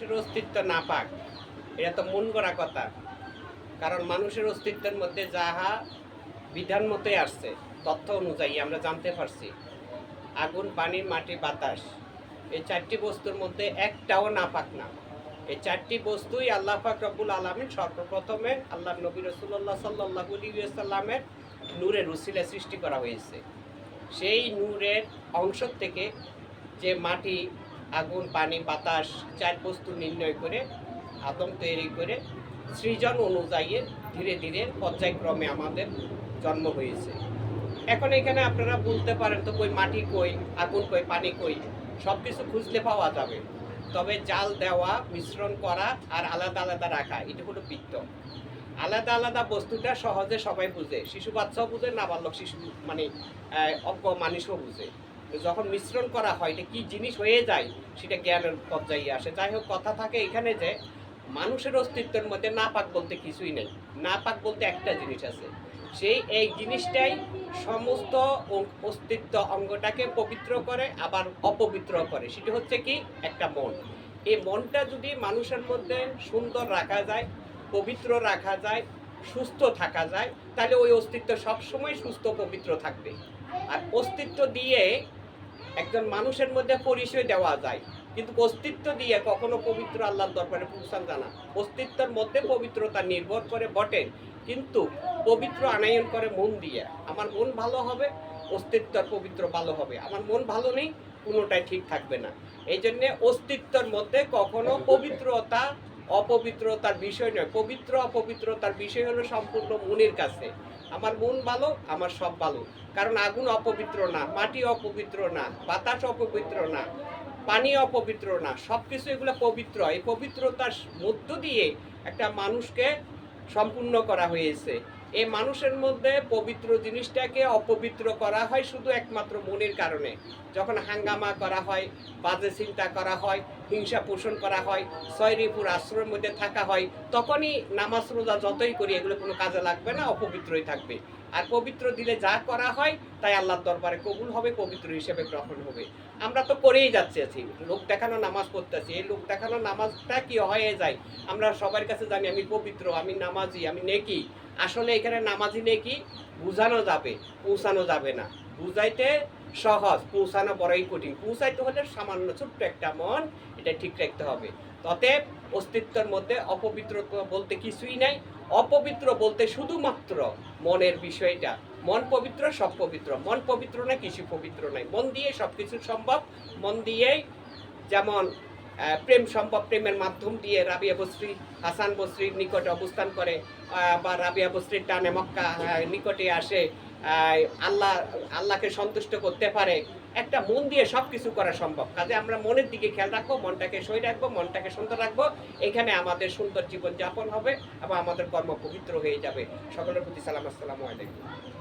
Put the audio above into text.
মানুষের অস্তিত্ব না পাক, এটা তো মন গড়া কথা। কারণ মানুষের অস্তিত্বের মধ্যে যাহা বিধান মতোই আসছে, তথ্য অনুযায়ী আমরা জানতে পারছি। আগুন, পানি, মাটি, বাতাস, এই চারটি বস্তুর মধ্যে একটাও না পাক না। এই চারটি বস্তুই আল্লাহ পাক রব্বুল আলমিন সর্বপ্রথমে আল্লাহ নবী রসুল্লাহ সাল্লাহ সাল্লামের নূরের উসিলে সৃষ্টি করা হয়েছে। সেই নূরের অংশ থেকে যে মাটি আগুন, পানি, বাতাস চার বস্তু নির্ণয় করে আদম তৈরি করে সৃজন অনুযায়ী ধীরে ধীরে পর্যায়ক্রমে আমাদের জন্ম হয়েছে। এখন এখানে আপনারা বলতে পারেন তো কই মাটি কই, আগুন কই, পানি কই সব কিছু খুঁজলে পাওয়া যাবে। তবে জাল দেওয়া, মিশ্রণ করা আর আলাদা আলাদা রাখা, এটা হলো বৃত্ত। আলাদা আলাদা বস্তুটা সহজে সবাই বুঝে। শিশু বাচ্চাও বুঝে, নাবালক শিশু মানে অজ্ঞ মানুষও বুঝে। যখন মিশ্রণ করা হয়, এটা কি জিনিস হয়ে যায়, সেটা জ্ঞানের পর্যায়ে আসে। যাই হোক, কথা থাকে এখানে যে, মানুষের অস্তিত্বের মধ্যে না পাক বলতে কিছুই নেই। না পাক বলতে একটা জিনিস আছে। সেই এই জিনিসটাই সমস্ত অস্তিত্ব অঙ্গটাকে পবিত্র করে, আবার অপবিত্র করে। সেটি হচ্ছে কি? একটা মন। এই মনটা যদি মানুষের মধ্যে সুন্দর রাখা যায়, পবিত্র রাখা যায়, সুস্থ থাকা যায়, তাহলে ওই অস্তিত্ব সবসময় সুস্থ, পবিত্র থাকবে। আর অস্তিত্ব দিয়ে একজন মানুষের মধ্যে পরিচয় দেওয়া যায়। কিন্তু অস্তিত্ব দিয়ে কখনো পবিত্র আল্লাহর দরবারে পৌঁছান জানা অস্তিত্বের মধ্যে পবিত্রতা নির্ভর করে, বটে। কিন্তু পবিত্র আনায়ন করে মন দিয়ে। আমার মন ভালো হবে, অস্তিত্বর পবিত্র ভালো হবে। আমার মন ভালো নেই, কোনোটাই ঠিক থাকবে না। এই জন্যে অস্তিত্বের মধ্যে কখনো পবিত্রতা অপবিত্রতার বিষয় নয়, পবিত্র অপবিত্রতার বিষয় হলো সম্পূর্ণ মনের কাছে। আমার মন ভালো, আমার সব ভালো। কারণ আগুন অপবিত্র না, মাটি অপবিত্র না, বাতাস অপবিত্র না, পানি অপবিত্র না সব কিছু এগুলো পবিত্র। এই পবিত্রতার মধ্য দিয়ে একটা মানুষকে সম্পূর্ণ করা হয়েছে। এই মানুষের মধ্যে পবিত্র জিনিসটাকে অপবিত্র করা হয় শুধু একমাত্র মনের কারণে। যখন হাঙ্গামা করা হয়, বাজে চিন্তা করা হয় হিংসা পোষণ করা হয় ছয়রিপুর আশ্রমের মধ্যে থাকা হয়, তখনই নামাজ রোজা যতই করি, এগুলো কোনো কাজে লাগবে না, অপবিত্রই থাকবে। আর পবিত্র দিলে যা করা হয়, তাই আল্লাহর দরবারে কবুল হবে, পবিত্র হিসেবে গ্রহণ হবে। আমরা তো করেই যাচ্ছি আছি, লোক দেখানো নামাজ পড়তেছি, এই লোক দেখানো নামাজটা কি হয়ে যায়? আমরা সবার কাছে জানি, আমি পবিত্র, আমি নামাজি, আমি নেকি। আসলে এখানে নামাজি নেকি? বোঝানো যাবে, পৌঁছানো যাবে না। বুঝাইতে সহজ, পৌঁছানো বড়ই কঠিন। পৌঁছাইতে হলে সামান্য ছোট্ট একটা মন, এটা ঠিক রাখতে হবে। অতএব অস্তিত্বের মধ্যে অপবিত্র বলতে কিছুই নাই। অপবিত্র বলতে শুধুমাত্র মনের বিষয়টা। মন পবিত্র, সব পবিত্র। মন পবিত্র না, কিছু পবিত্র নাই। মন দিয়ে সব কিছু সম্ভব। মন দিয়েই যেমন প্রেম সম্ভব, প্রেমের মাধ্যম দিয়ে রাবিয়া বস্রী হাসান বস্রীর নিকটে অবস্থান করে বা রাবিয়া বস্রীর টানে মক্কা নিকটে আসে আল্লাহ, আল্লাহকে সন্তুষ্ট করতে পারে। একটা মন দিয়ে সব কিছু করা সম্ভব। কাজে আমরা মনের দিকে খেয়াল রাখব, মনটাকে সই রাখব, মনটাকে সুন্দর রাখব। এখানে আমাদের সুন্দর জীবন যাপন হবে এবং আমাদের কর্ম পবিত্র হয়ে যাবে। সকলের প্রতি সালাম, আসসালামু আলাইকুম।